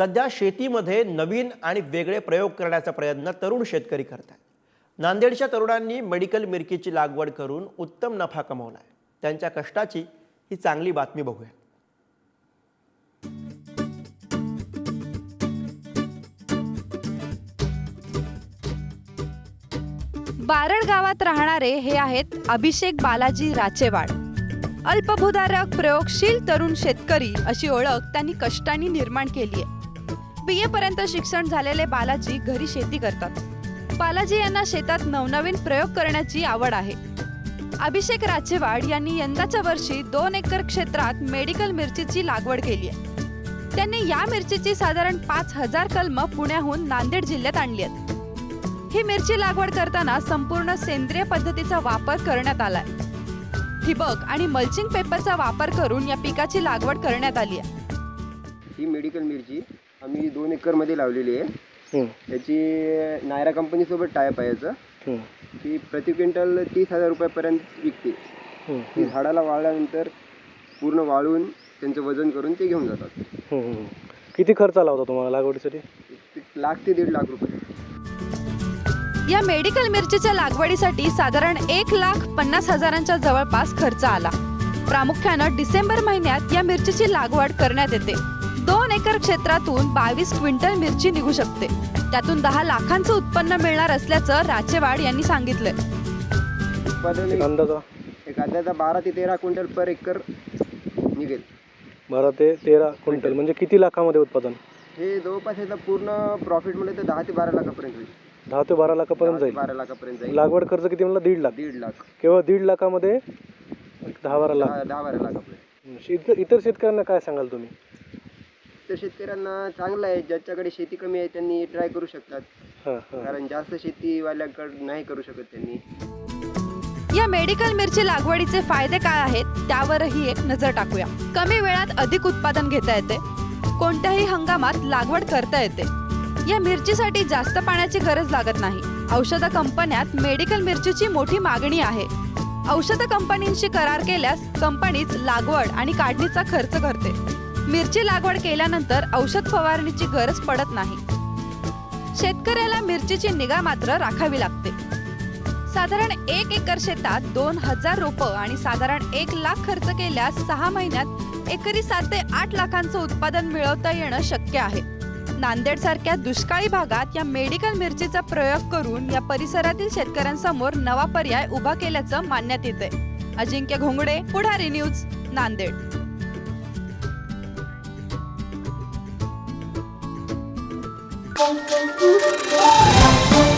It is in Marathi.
सध्या शेतीमध्ये नवीन आणि वेगळे प्रयोग करण्याचा प्रयत्न तरुण शेतकरी करत आहेत नांदेडच्या तरुणांनी मेडिकल मिरकीची लागवड करून उत्तम नफा कमावला आहे त्यांच्या कष्टाची ही चांगली बातमी बघूया बारड गावात राहणारे हे आहेत अभिषेक बालाजी राचेवाड. अल्पभूधारक प्रयोगशील तरुण शेतकरी अशी ओळख त्यांनी कष्टाने निर्माण केली आहे बी ए पर्यंत शिक्षण झालेले बालाजी घरी शेती करतात. बालाजी यांना शेतात नवनवीन प्रयोग करण्याची आवड आहे. अभिषेक राचेवाड यांनी यंदाच्या वर्षी दोन एकर क्षेत्रात मेडिकल मिरचीची लागवड केली आहे. त्यांनी या मिरचीची साधारण पाच हजार कलम पुण्याहून नांदेड जिल्ह्यात आणली आहेत. ही मिरची लागवड करताना संपूर्ण सेंद्रिय पद्धतीचा वापर करण्यात आलाय. ठिबक आणि मल्चिंग पेपरचा वापर करून या पिकाची लागवड करण्यात आली आहे. ही मेडिकल मिरची आम्ही दोन एकरमध्ये लावलेली आहे. त्याची नायरा कंपनीसोबत टायप आहे याचं. ती प्रति क्विंटल तीस हजार रुपयापर्यंत विकते. ती झाडाला वाळल्यानंतर पूर्ण वाळून त्यांचं वजन करून ते घेऊन जातात. किती खर्च आला होता तुम्हाला लागवडीसाठी? लाख ते दीड लाख रुपये. या मेडिकल मिरचीच्या लागवडीसाठी साधारण एक लाख पन्नास हजारांच्या जवळपास खर्च आला. प्रामुख्यानं डिसेंबर महिन्यात या मिरचीची लागवड करण्यात येते. दोन एकर क्षेत्रातून बावीस क्विंटल मिरची निघू शकते. त्यातून दहा लाखांचं उत्पन्न मिळणार असल्याचं राचेवाड यांनी सांगितलंय उत्पादन अंदाजा बारा ते तेरा क्विंटल पर एकर निघेल. बारा ते तेरा क्विंटल म्हणजे किती लाखामध्ये उत्पादन? हे जवळपास याचा पूर्ण प्रॉफिट म्हणलं तर दहा ते बारा लाखापर्यंत होईल. दहा ते बारा लाखापर्यंत दहा ते जाईल. बारा लाखापर्यंत जाईल. लागवड खर्च किती म्हणला? दीड लाख. दीड लाख. केवळ दीड लाखामध्ये दहा बारा लाख. दहा दहा बारा लाखापर्यंत. इतर इतर शेतकऱ्यांना काय सांगाल तुम्ही? तर शेतकऱ्यांना चांगलं आहे ज्याच्याकडे शेती कमी आहे त्यांनी ट्राय करू शकतात. हां हां. कारण जास्त शेतीवाल्याकडे नाही करू शकत त्यांनी. या मेडिकल मिरची लागवडीचे फायदे काय आहेत त्यावरही एक नजर टाकूया. कमी वेळात अधिक उत्पादन घेता येते. कोणत्याही हंगामात लागवड करता येते. या मिरचीसाठी जास्त पाण्याची गरज लागत नाही. औषध कंपन्यात मेडिकल मिरचीची मोठी मागणी आहे. औषध कंपनींशी करार केल्यास कंपनीच लागवड आणि काढणीचा खर्च करते. मिरची लागवड केल्यानंतर औषध फवारणीची गरज पडत नाही. शेतकऱ्याला मिरचीची निगा मात्र राखावी लागते. साधारण एक एकर शेतात दोन हजार रोपं आणि साधारण एक लाख खर्च केल्यास सहा महिन्यात एकरी सात ते आठ लाखांचं उत्पादन मिळवता येणं शक्य आहे. नांदेड सारख्या दुष्काळी भागात या मेडिकल मिरचीचा प्रयोग करून या परिसरातील शेतकऱ्यांसमोर नवा पर्याय उभा केल्याचं मानण्यात येते Ajinkya Ghongade Pudhari news Nanded. Bom, bom, bom, bom.